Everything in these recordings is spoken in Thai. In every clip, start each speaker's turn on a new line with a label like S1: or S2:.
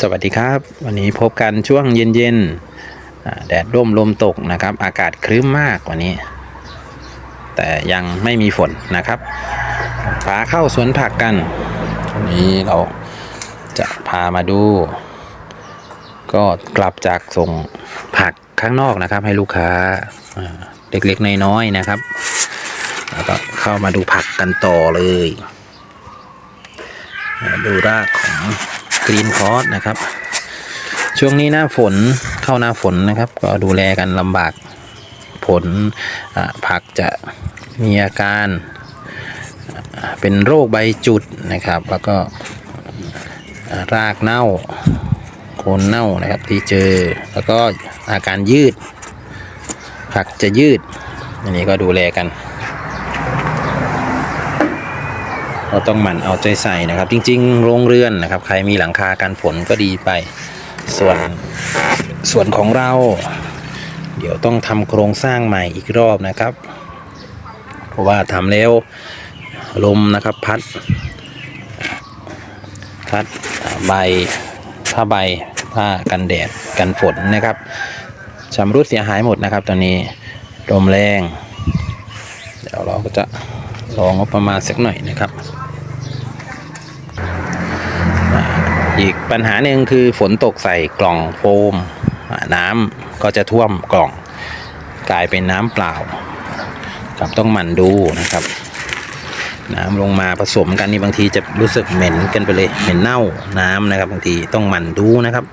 S1: สวัสดีครับ วันนี้พบกันช่วงเย็นๆแดดร่มลมตกนะครับ อากาศครึ้มมากวันนี้ แต่ยังไม่มีฝนนะครับพาเข้าสวนผักกันวันนี้เราจะพามาดู ก็กลับจากส่งผักข้างนอกนะครับ ให้ลูกค้าเล็กๆน้อยๆนะครับแล้วก็เข้ามาดูผักกันต่อเลย ดูรากของ กรีนคอร์สนะครับ ช่วงนี้หน้าฝนเข้าหน้าฝนนะครับ ก็ดูแลกันลำบากผลผักจะมีอาการเป็นโรคใบจุดนะครับ แล้วก็รากเน่าโคนเน่านะครับที่เจอแล้วก็อาการยืด ผักจะยืด อันนี้ก็ดูแลกัน เราต้องหมั่นเอาใจใส่นะครับ จริง ๆ โรงเรือนนะครับ ใครมีหลังคากันฝนก็ดีไป ส่วนส่วนของเรา เดี๋ยวต้องทำโครงสร้างใหม่อีกรอบนะครับ เพราะว่าทำแล้วลมนะครับพัด พัดใบผ้าใบผ้ากันแดดกันฝนนะครับชำรุดเสียหายหมดนะครับ ตอนนี้ลมแรง เดี๋ยวเราก็จะลองงบประมาณสักหน่อยนะครับ อีกปัญหาหนึ่งคือฝนตกใส่กล่องโฟม น้ำก็จะท่วมกล่อง กลายเป็นน้ำเปล่าครับต้องหมั่นดูนะครับ น้ำลงมาผสมกันนี่บางทีจะรู้สึกเหม็นกันไปเลยเหม็นเน่าน้ำนะครับ บางทีต้องหมั่นดูนะครับ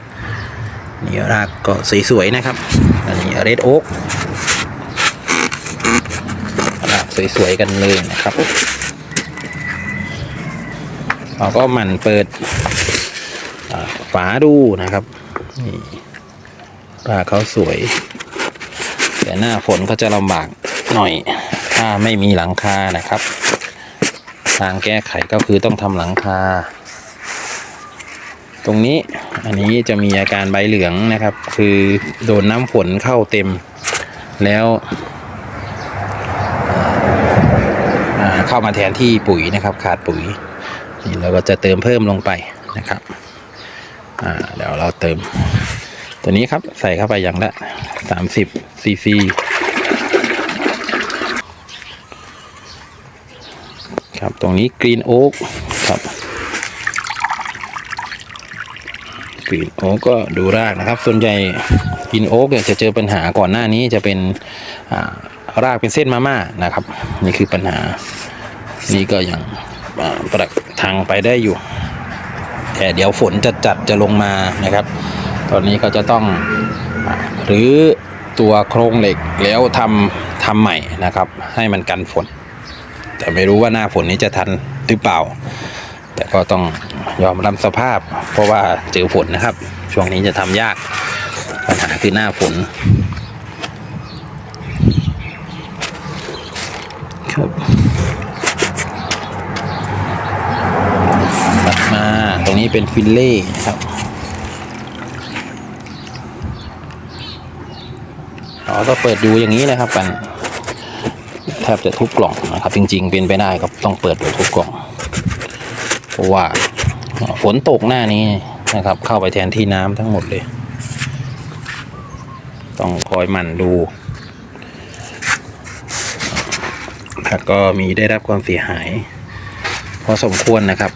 S1: นี่รากก็สวยๆนะครับอันนี้เรดโอ๊กรากสวยๆกันเลยนะครับเราก็หมั่นเปิด ฝาดูนะครับนี่รากเขาสวย แต่หน้าฝนก็จะลำบากหน่อย ถ้าไม่มีหลังคานะครับ ทางแก้ไขก็คือต้องทำหลังคา ตรงนี้อันนี้จะมีอาการใบเหลืองนะครับ คือโดนน้ำฝนเข้าเต็ม แล้วเข้ามาแทนที่ปุ๋ยนะครับ ขาดปุ๋ยนี่เราก็จะเติมเพิ่มลงไปนะครับ อ่าเดี๋ยวเราเติม ตัวนี้ครับใส่เข้าไปอย่างละ30ซีซีครับตรงนี้กรีนโอ๊กครับกรีนโอ๊กก็ดูรากนะครับ ส่วนใหญ่กรีนโอ๊กเนี่ยจะเจอปัญหาก่อนหน้านี้จะเป็นารากเป็นเส้นมาม่านะครับ นี่คือปัญหานี่ก็ยังประทังไปได้อยู่ แต่เดี๋ยวฝนจะจัดจะลงมานะครับ ตอนนี้ก็จะต้องหรือตัวโครงเหล็กแล้วทำทำใหม่นะครับ ให้มันกันฝน แต่ไม่รู้ว่าหน้าฝนนี้จะทันหรือเปล่า แต่ก็ต้องยอมรับสภาพ เพราะว่าเจอฝนนะครับ ช่วงนี้จะทำยากปัญหาคือหน้าฝนครับตัด มาตรงนี้เป็นฟิลเล่ครับเราก็เปิดดูอย่างนี้นะครับกันแทบจะทุกกล่องนะครับ จริง ๆ เป็นไปได้ก็ต้องเปิดดูทุกกล่อง เพราะว่าฝนตกหน้านี้นะครับ เข้าไปแทนที่น้ำทั้งหมดเลย ต้องคอยหมั่นดูผักก็มีได้รับความเสียหาย พอสมควรนะครับ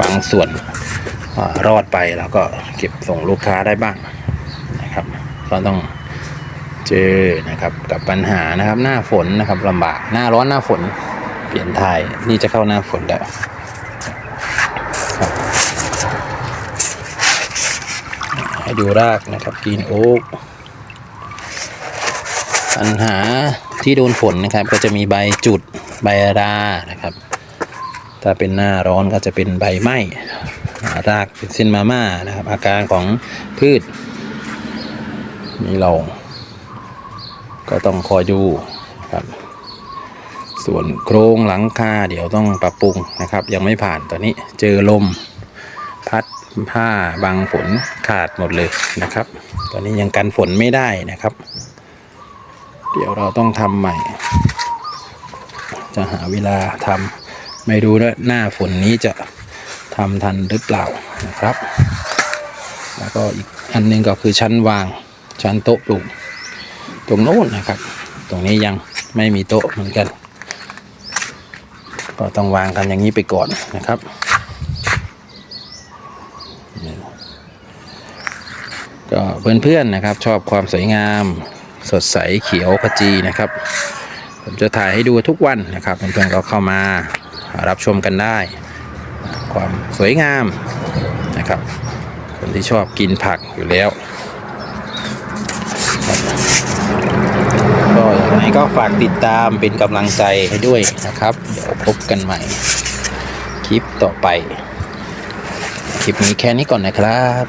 S1: บางส่วนอรอดไปแล้วก็เก็บส่งลูกค้าได้บ้างนะครับก็ต้องเจอนะครับกับปัญหานะครับหน้าฝนนะครับลำบากหน้าร้อนหน้าฝนเปลี่ยนทายนี่จะเข้าหน้าฝนแล้วให้ดูรากนะครับกีนโอ๊กปัญหาที่โดนฝนนะครับก็จะมีใบจุดใบรานะครับ ถ้าเป็นหน้าร้อนก็จะเป็นใบไหม้รากเป็นเส้นมาม่านะครับ อาการของพืช นี่เรา ก็ต้องคอยดูครับ ส่วนโครงหลังคาเดี๋ยวต้องปรับปรุงนะครับ ยังไม่ผ่านตอนนี้เจอลม พัดผ้าบางฝนขาดหมดเลยนะครับ ตอนนี้ยังกันฝนไม่ได้นะครับ เดี๋ยวเราต้องทำใหม่ จะหาเวลาทำ ไม่รู้ว่าหน้าฝนนี้จะทำทันหรือเปล่านะครับ แล้วก็อีกอันหนึงก็คือชั้นวางชั้นโต๊ะปลูกตรงโน้นนะครับ ตรงนี้ยังไม่มีโต๊ะเหมือนกัน ก็ต้องวางกันอย่างนี้ไปก่อนนะครับก็เพื่อนๆนะครับชอบความสวยงามสดใสเขียวขจีนะครับ ผมจะถ่ายให้ดูทุกวันนะครับเพื่อนๆก็เข้ามา รับชมกันได้ ความสวยงามนะครับ คนที่ชอบกินผักอยู่แล้ว ก็อย่างไรก็ฝากติดตามเป็นกำลังใจให้ด้วยนะครับ เดี๋ยวพบกันใหม่ คลิปต่อไป คลิปนี้แค่นี้ก่อนนะครับ